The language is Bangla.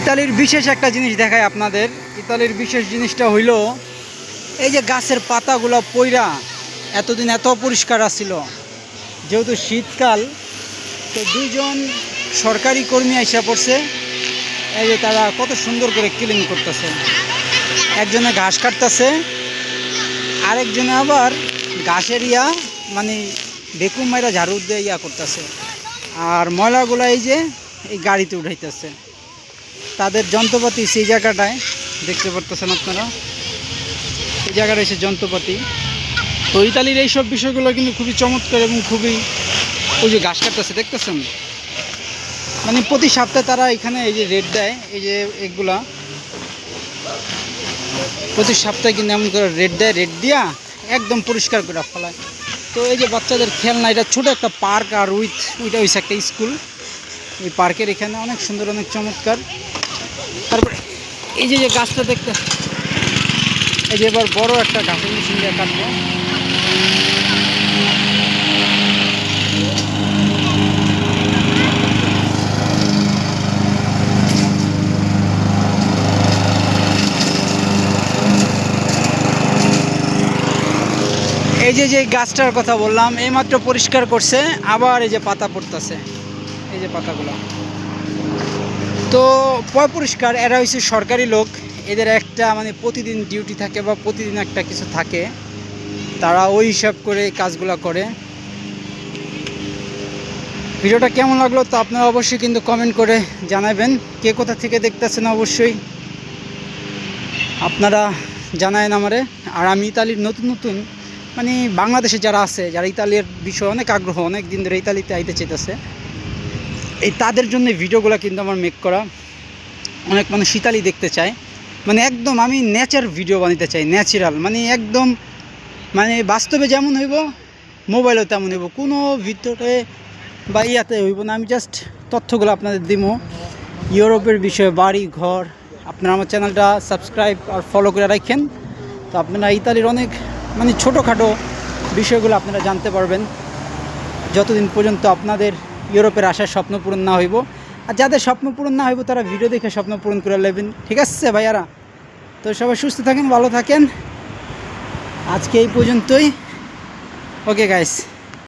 ইতালির বিশেষ একটা জিনিস দেখায় আপনাদের। ইতালির বিশেষ জিনিসটা হইল, এই যে গাছের পাতাগুলো পইরা এতদিন এত পরিষ্কার আসছিল যেহেতু শীতকাল, তো দুইজন সরকারি কর্মী আইসা পড়ছে, এই যে তারা কত সুন্দর করে ক্লিন করতেছে। একজনে ঘাস কাটতেছে, আরেকজনে আবার ঘাসের ইয়া মানে বেকুম মাইরা ঝাড়ু দিয়ে ইয়া করতেছে। আর ময়লাগুলো এই যে এই গাড়িতে উঠাইতেছে। তাদের যন্ত্রপাতি সেই জায়গাটায় দেখতে পারতেছেন আপনারা। এই জায়গাটা এসে যন্ত্রপাতি। তো ইতালির এইসব বিষয়গুলো কিন্তু খুবই চমৎকার এবং খুবই ওই যে ঘাস কাটতেছে, দেখতেছেন? মানে প্রতি সপ্তাহে তারা এখানে এই যে রেট দেয়, এই যে এগুলা। প্রতি সপ্তাহে কিন্তু এমন করে রেট দেয় রেট দিয়া একদম পরিষ্কার করে ফেলায়। তো এই যে বাচ্চাদের খেলনা, এটা ছোট একটা পার্ক আর উইথ, ওইটা হয়েছে একটা স্কুল ওই পার্কের এখানে অনেক সুন্দর, অনেক চমৎকার। তারপরে এই যে যে গাছটা দেখতে। এই যে এবার বড় একটা গাছের মেশিন দিয়ে কাটবো। এই যে যে গাছটার কথা বললাম, এইমাত্র পরিষ্কার করছে, আবার এই যে পাতা পড়তেছে। এই যে পাতাগুলো। তো পয় এরা হচ্ছে সরকারি লোক। এদের একটা মানে প্রতিদিন ডিউটি থাকে বা প্রতিদিন একটা কিছু থাকে। তারা ওই হিসাব করে কাজগুলো করে। ভিডিওটা কেমন লাগল তো আপনারা অবশ্যই কিন্তু কমেন্ট করে জানাবেন। কে কোথা থেকে দেখতেছেন অবশ্যই আপনারা জানায়েন আমারে। আর আমি ইতালির নতুন নতুন মানে বাংলাদেশে যারা আছে, যারা ইতালির বিষয়ে অনেক আগ্রহ, অনেক দিন ধরে ইতালিতে আইতে চাইতেছে এই তাদের জন্য ভিডিওগুলো কিন্তু আমার মেক করা। অনেক মানুষ শীতালি দেখতে চায়। মানে একদম আমি নেচার ভিডিও বানাতে চাই ন্যাচারাল মানে একদম মানে বাস্তবে যেমন হইব মোবাইলও তেমন হইব। কোনো ভিতরে বা ইয়াতে হইব না। আমি জাস্ট তথ্যগুলো আপনাদের দিব ইউরোপের বিষয়ে, বাড়ি, ঘর, আপনারা আমার চ্যানেলটা সাবস্ক্রাইব আর ফলো করে রাখেন। তো আপনারা ইতালির অনেক মানে ছোটোখাটো বিষয়গুলো আপনারা জানতে পারবেন। যতদিন পর্যন্ত আপনাদের ইউরোপের আসার স্বপ্ন পূরণ না হইব। আর যাদের স্বপ্ন পূরণ না হইব, তারা ভিডিও দেখে স্বপ্ন পূরণ করে নেবেন। ঠিক আছে, ভাইয়ারা? তো সবাই সুস্থ থাকেন, ভালো থাকেন। আজকে এই পর্যন্তই। Okay guys